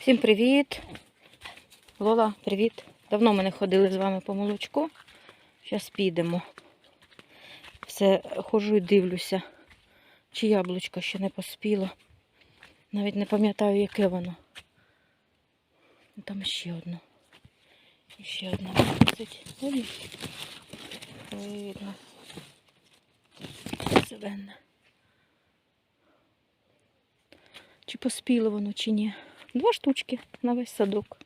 Всім привіт! Лола, привіт! Давно ми не ходили з вами по молочку. Зараз підемо. Все ходжу і дивлюся, чи яблучко ще не поспіло. Навіть не пам'ятаю, яке воно. Ну, Там ще одно. І ще одна. Ой, Видно. Зелене. Чи поспіло воно, чи ні. Два штучки на весь садок.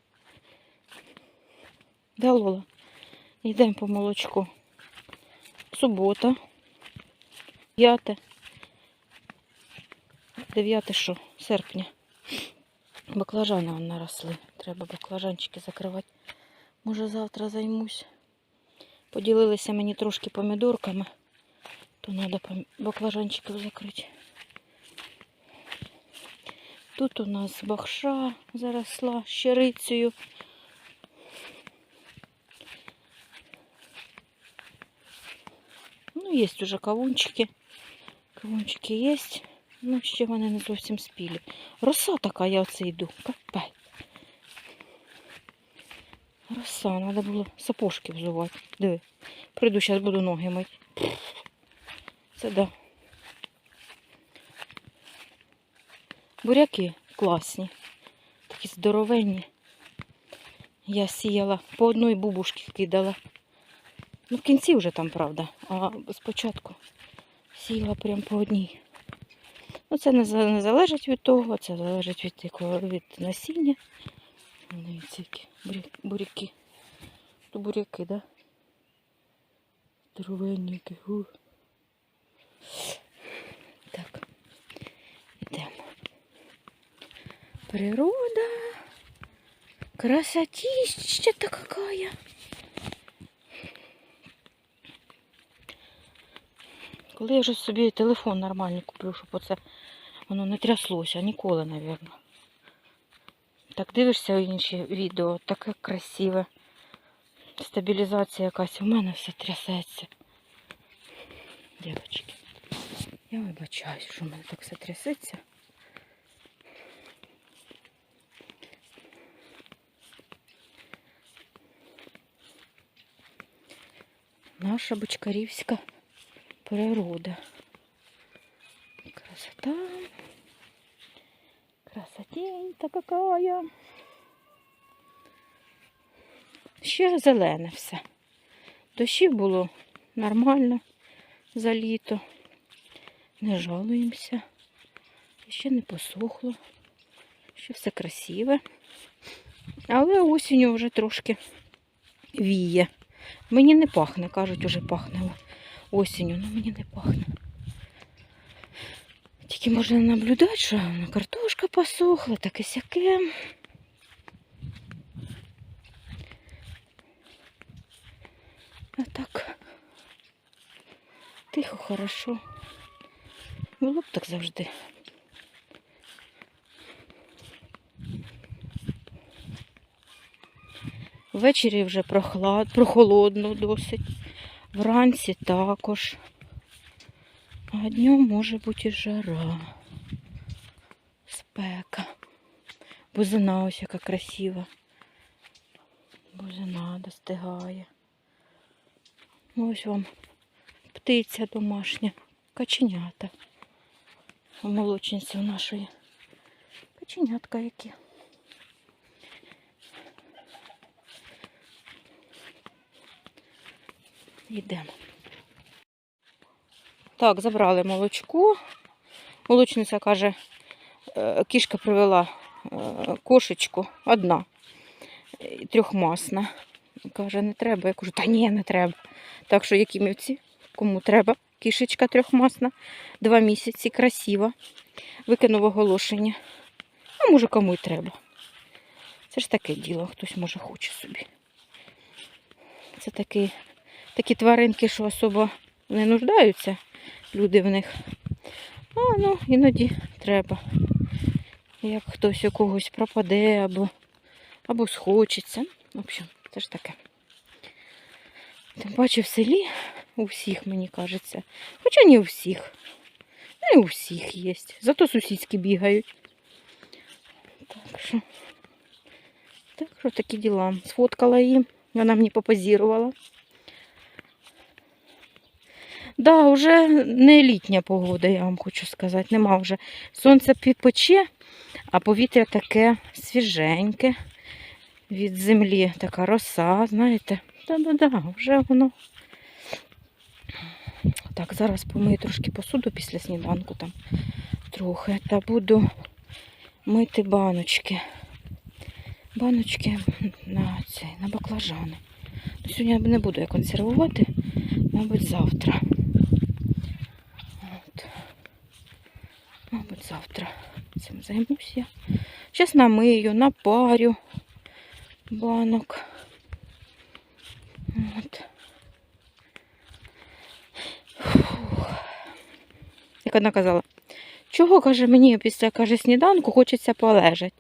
Да, Лола? Йдемо по молочку. Субота. 5. 9 що? Серпня. Баклажани наросли. Треба баклажанчики закривати. Може завтра займусь. Поділилися мені трошки помідорками, то треба баклажанчиків закрити. Тут у нас бахша заросла щирицею. Ну, є уже кавунчики. Кавунчики є. Ну, ще вони не зовсім спілі. Роса така, я оце йду. Капець. Роса, треба було сапожки взувати. Диви. Прийду, зараз буду ноги мити. Це да. Буряки класні. Такі здоровенні. Я сіяла по одній бубушки кидала. Ну, в кінці вже там, правда. А спочатку сіяла прям по одній. Ну, це не, залежить від того, це залежить від, від насіння. Дивіться, які буряки. То буряки, да? Здоровенні які. у. Так, йдемо. Природа. Красотища-то какая. Коли я вже собі телефон нормальний куплю, щоб оце воно не тряслося, ніколи, мабуть. Так дивишся інші відео, таке красиве. Стабілізація якась. У мене все трясеться. Дівчатки, я вибачаюсь, що в мене так все трясеться. Наша бочкарівська природа. Красота. Красотень-то какая. Ще зелене все. Дощів було нормально за літо. Не жалуємося. Ще не посохло. Ще все красиве. Але осінню вже трошки віє. Мені не пахне, кажуть, уже пахне осінню, але мені не пахне. Тільки можна наблюдати, що ну, картошка посохла, таке сяке. А так тихо, хорошо. Було б так завжди. Ввечері вже прохлад, прохолодно досить. Вранці також. А днем може бути і жара. Спека. Бузина ось яка красива. Бузина достигає. Ось вам птиця домашня. Каченята. У молочниці нашої. Каченятка які. Йдемо. Так, забрали молочко. Молочниця каже, е, кішка привела е, кошечку одна, трьохмасна. Каже, не треба. Я кажу, та ні, не треба. Так що, які мівці, кому треба, кішечка трьохмасна, два місяці, красива. Викинув оголошення. А може кому й треба. Це ж таке діло, хтось може хоче собі. Це такі, такі тваринки, що особо не нуждаються люди в них. А ну, іноді треба. Як хтось у когось пропаде або, або схочеться. В общем, це ж таке. Тим паче в селі у всіх, мені кажеться. Хоча не у всіх. Не у всіх є. Зато сусідські бігають. Так що Так що такі діла. Сфоткала її, вона мені попозірувала. Да, вже не літня погода, я вам хочу сказати. Нема вже. Сонце пече, а повітря таке свіженьке. Від землі така роса, знаєте. Да-да-да, вже воно. Так, зараз помию трошки посуду після сніданку там трохи. Та буду мити баночки. Баночки на цей, на баклажани. Сьогодні я не буду я консервувати, мабуть, завтра. От. Мабуть, завтра цим займусь я. Зараз намию, напарю банок. От. Як одна казала, чого, каже, мені після каже, сніданку хочеться полежати.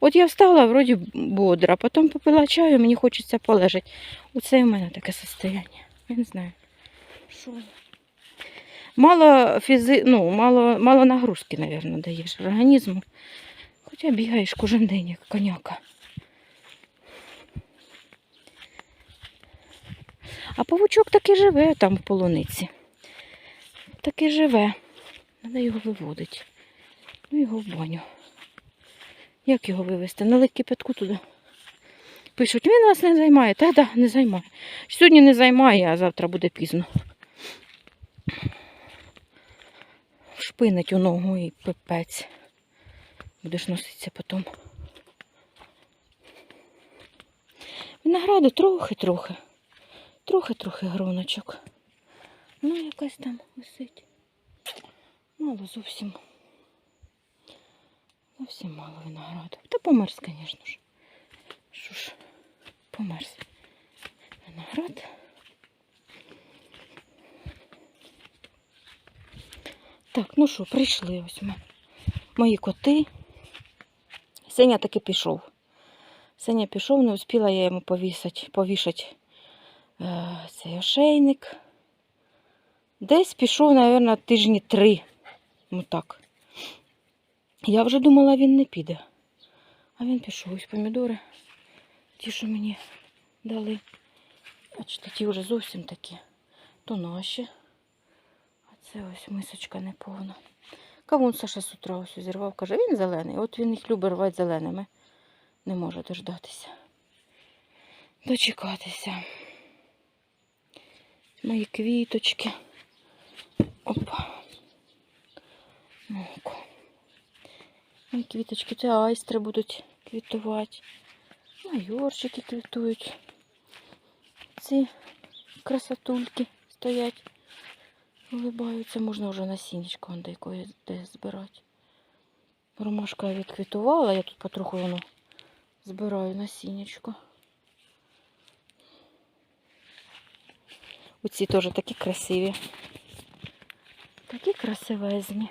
От я встала, вроді бодра, потім попила чаю, мені хочеться полежати. Оце і в мене таке состояння. Я не знаю. Що? Мало фізи... ну, мало, мало нагрузки, мабуть, даєш організму. Хоча бігаєш кожен день, як коняка. А павучок таки живе там в полуниці. Таки живе. Треба його виводити. Ну, його в баню. Як його вивезти? Налить кипятку туди. Пишуть, він вас не займає. Та да, не займає. Сьогодні не займає, а завтра буде пізно. Шпинить у ногу і пипець. Будеш носитися потім. Винограду трохи-трохи. Трохи-трохи гроночок. Ну, якась там висить. Мало зовсім. Зовсім мало винограду. Та померз, звісно ж. Що ж, померз. Виноград. Так, ну що, прийшли ось ми. Мої коти. Сеня таки пішов. Сеня пішов, не успіла я йому повісати, повішати е, цей ошейник. Десь пішов, мабуть, тижні три. Ну так. Я вже думала, він не піде. А він пішов. Ось помідори. Ті, що мені дали. Бачите, ті вже зовсім такі. То наші. Це ось мисочка неповна. Кавун Саша з утра ось зірвав. Каже, він зелений. От він їх любить рвати зеленими. Не може дождатися. Дочекатися. Мої квіточки. Опа. Ну-ка. Мої квіточки, це айстри будуть квітувати. Майорчики квітують. Ці красотульки стоять. Улибаються. Можна вже насіннячко вон якої де збирати. Ромашка відквітувала, я тут потроху воно збираю насіннячко. Оці теж такі красиві. Такі красивезні.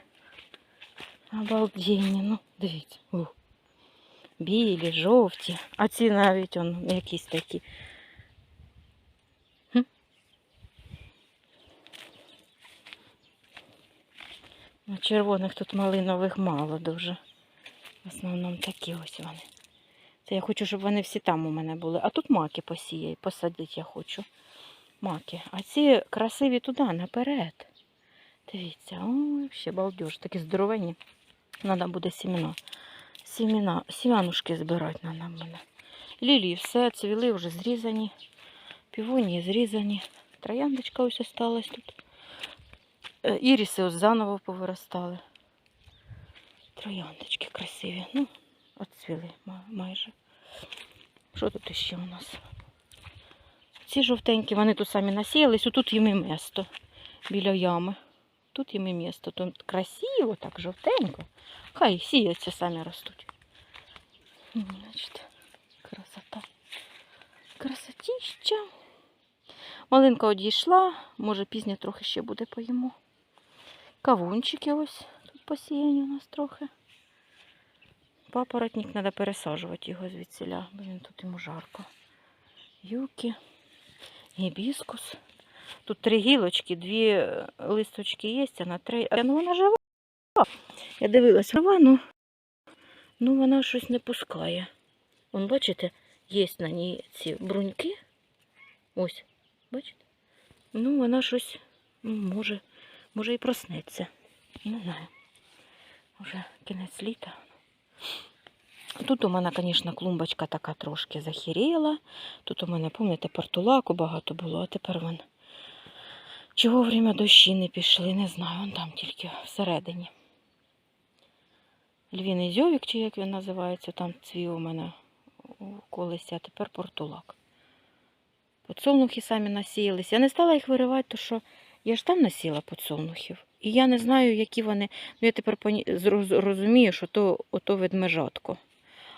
Обалденні, ну, дивіться. Білі, жовті. А ці навіть он якісь такі. Ну, червоних тут малинових мало дуже. В основному такі ось вони. Це я хочу, щоб вони всі там у мене були. А тут маки посіяй, посадити я хочу. Маки. А ці красиві туди, наперед. Дивіться, ой, ще балдеж, такі здоровенні. Треба буде сімена. Сімена, сім'янушки збирати треба мене. Лілії все, цвіли вже зрізані. Півонії зрізані. Трояндочка ось осталась тут. Е, Іріси ось заново повиростали. Трояндочки красиві. Ну, отцвіли ма- майже. Що тут іще у нас? Ці жовтенькі, вони тут самі насіялись, тут їм і місто біля ями. Тут їм і місто. Тут красиво, так жовтенько. Хай сіються, самі ростуть. Значить, красота. Красотіща. Малинка одійшла, може пізня трохи ще буде поїмо. Кавунчики ось тут посіяні у нас трохи. Папоротник треба пересаджувати його звідсіля, бо він тут йому жарко. Юки, гібіскус. Тут три гілочки, дві листочки є, а на три. Ну вона жива. Я дивилась, жива, ну, ну вона щось не пускає. Вон, бачите, є на ній ці бруньки. Ось, бачите? Ну, вона щось ну, може, може і проснеться. Не знаю. Вже кінець літа. Тут у мене, звісно, клумбочка така трошки захіріла. Тут у мене, пам'ятаєте, портулаку багато було, а тепер вон. Чого время дощі не пішли, не знаю, вон там тільки всередині. Львіний зьовік, чи як він називається, там цвів у мене у а тепер портулак. Подсолнухи самі насіялися. Я не стала їх виривати, тому що я ж там насіла подсолнухів. І я не знаю, які вони. Ну, я тепер розумію, що то ото ведмежатко.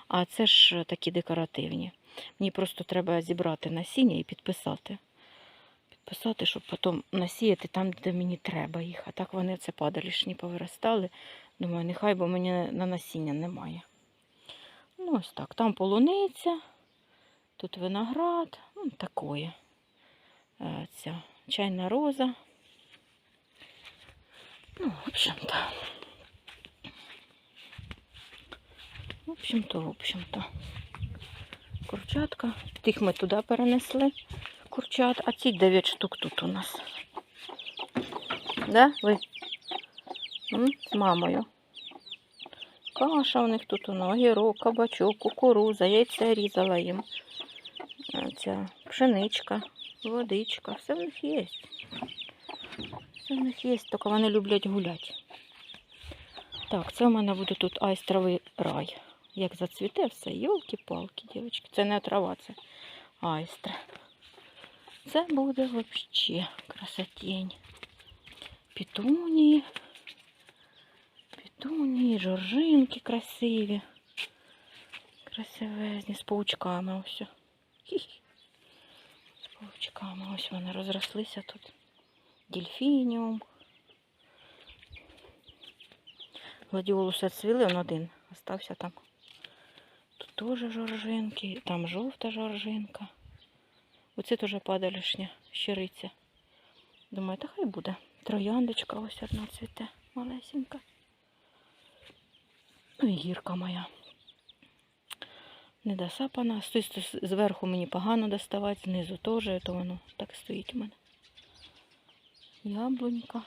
А це ж такі декоративні. Мені просто треба зібрати насіння і підписати. Підписати, щоб потім насіяти там, де мені треба їх. А так вони це падалішні повиростали. Думаю, нехай, бо мені на насіння немає. Ну, ось так. Там полуниця, тут виноград, ну, такое. Е, Ця чайна роза. Ну, в общем-то. В общем-то, в общем-то. Курчатка. Тих ми туди перенесли. Курчат, а ці 9 штук тут у нас. Да, ви? М? З мамою. Каша у них тут у огірок, кабачок, кукуруза, яйця різала їм. Ця пшеничка, водичка, все в них є. Все в них є, тільки вони люблять гуляти. Так, це у мене буде тут айстровий рай. Як зацвіте все, йолки-палки, дівчатки. Це не трава, це айстра. Це буде взагалі красотень. Пітунії. Пітунії, жоржинки красиві. Красивезні, з паучками ось. З паучками. Ось вони розрослися тут. Дельфініум. Гладіолуси цвіли, он один остався там. Тут теж жоржинки, там жовта жоржинка. Оце теж падалішня щириця. Думаю, та хай буде. Трояндочка ось одна цвіте, малесенька. Ну і гірка моя. Не досапана. З той сто- Зверху мені погано доставати, знизу теж, то воно так стоїть у мене. Яблунька.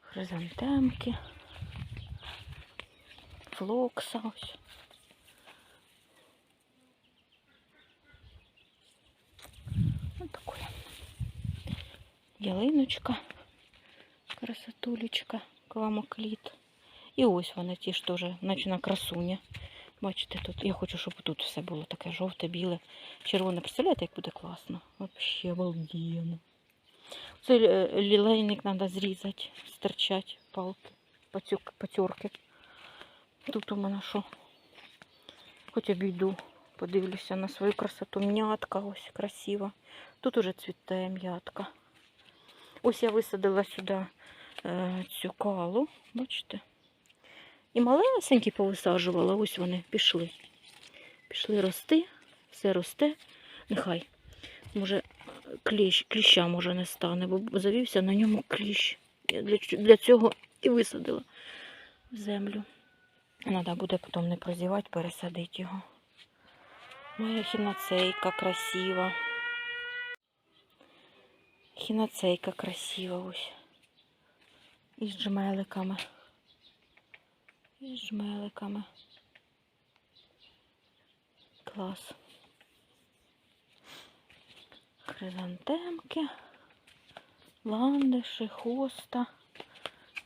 Хризантемки. Флокса ось. Ось такое. Ялиночка. Красотулечка. Кламокліт. І ось вони ті ж теж, наче на красуня. Бачите, тут. Я хочу, щоб тут все було таке жовте, біле, червоне. Представляєте, як буде класно? Взагалі обалденно. Цей е, лілейник треба зрізати, стирчать палки, пацюк- Тут у мене що? Хоч обійду, подивлюся на свою красоту. М'ятка ось красива. Тут уже цвіте м'ятка. Ось я висадила сюди е, цю калу, бачите? І малесенькі повисаджувала, ось вони пішли. Пішли рости, все росте. Нехай. Може, кліщ, кліща може не стане, бо завівся на ньому кліщ. Я для, для цього і висадила в землю. Треба буде потім не прозівати, пересадити його. Моя хіноцейка красива. Хіноцейка красива ось. І з джмеликами. І з жмеликами. Клас. Хризантемки, ландиші, хоста.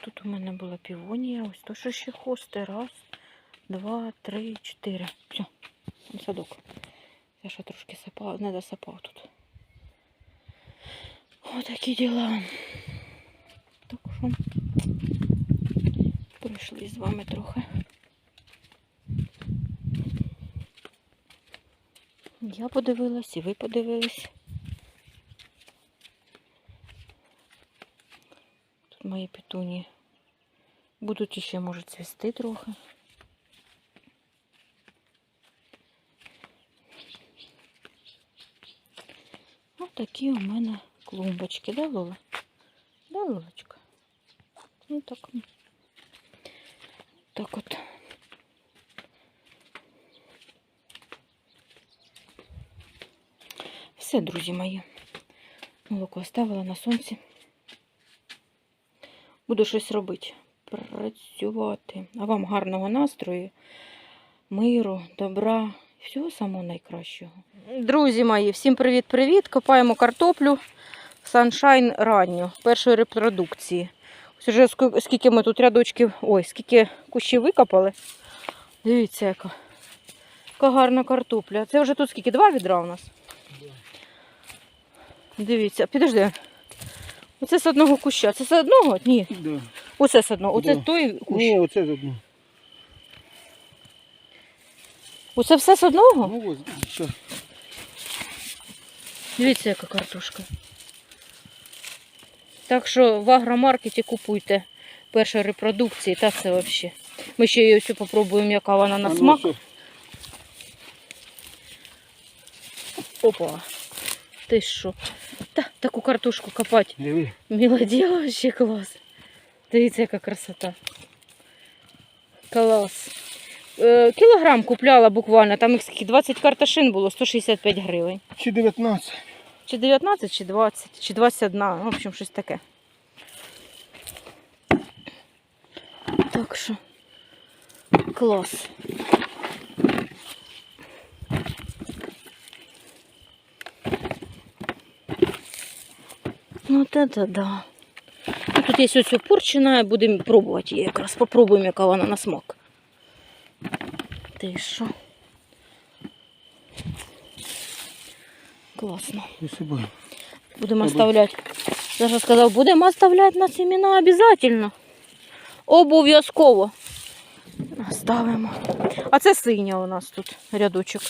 Тут у мене була півонія. Ось то що ще хости. Раз, два, три, чотири. Все, садок. Я ще трошки сапав, не досапав тут. Отакі діла. Так що пройшли з вами трохи. Я подивилась, і ви подивились. мої петуні. Будуть іще, може, цвісти трохи. Ось такі у мене клумбочки, да, Лола? Да, Лолочка? Ну так. Так от. Все, друзі мої. Молоко оставила на сонці. Буду щось робити. Працювати. А вам гарного настрою, миру, добра, всього самого найкращого. Друзі мої, всім привіт-привіт! Копаємо картоплю Sunshine ранню, першої репродукції. Ось вже скільки ми тут рядочків, ой, скільки кущів викопали. Дивіться, яка. Яка гарна картопля. Це вже тут скільки? Два відра у нас? Дивіться, підожди. Оце з одного куща. Це з одного? Ні. Да. Оце з одного. Оце Да. той кущ. Ні, оце з одного. Оце все з одного? Ну ось, що. Дивіться, яка картошка. Так що в агромаркеті купуйте першої репродукції, та це взагалі. Ми ще її ось попробуємо, яка вона на А ну, смак. що? Опа. Ти що? Та, таку картошку копати. Диви. Діло, ще клас. Дивіться, яка красота. Клас. Е, кілограм купляла буквально, там їх 20 карташин було, 165 гривень. Чи 19? Чи 19, чи 20, чи 21, ну, в общем, щось таке. Так що, клас. Ну, це да. Ну, Тут є ось порчена, будемо пробувати її якраз. Попробуємо, яка вона на смак. Ти що? Класно. Будемо оставлять. Саша сказав, будемо оставляти на семена обов'язково. Обов'язково. Оставимо. А це синя у нас тут рядочок.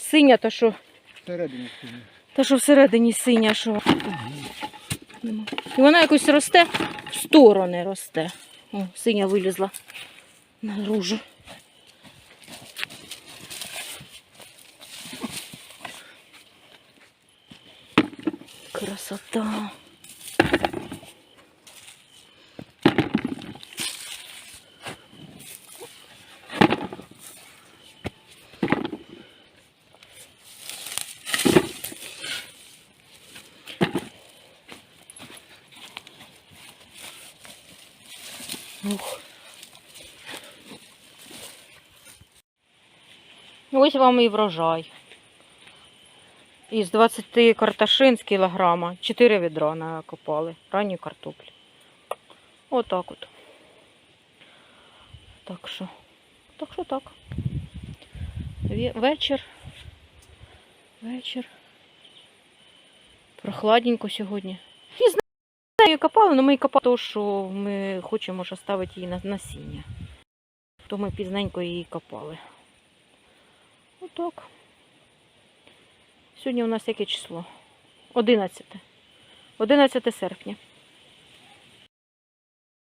Синя, та що, Всередині стоїть. та що всередині синя, що. Нема. І вона якось росте, в сторони росте. О, синя вилізла наружу. Красота. Ось вам і врожай. Із 20 карташин з кілограма 4 відра накопали ранньої картоплі. Отак от. Так що, так що так. Вечір. Вечір. Прохладненько сьогодні. Не знаю, її копали, але ми копали, тому що ми хочемо ж оставити її на насіння. То ми пізненько її копали. Отак. Сьогодні у нас яке число? 11. 11 серпня.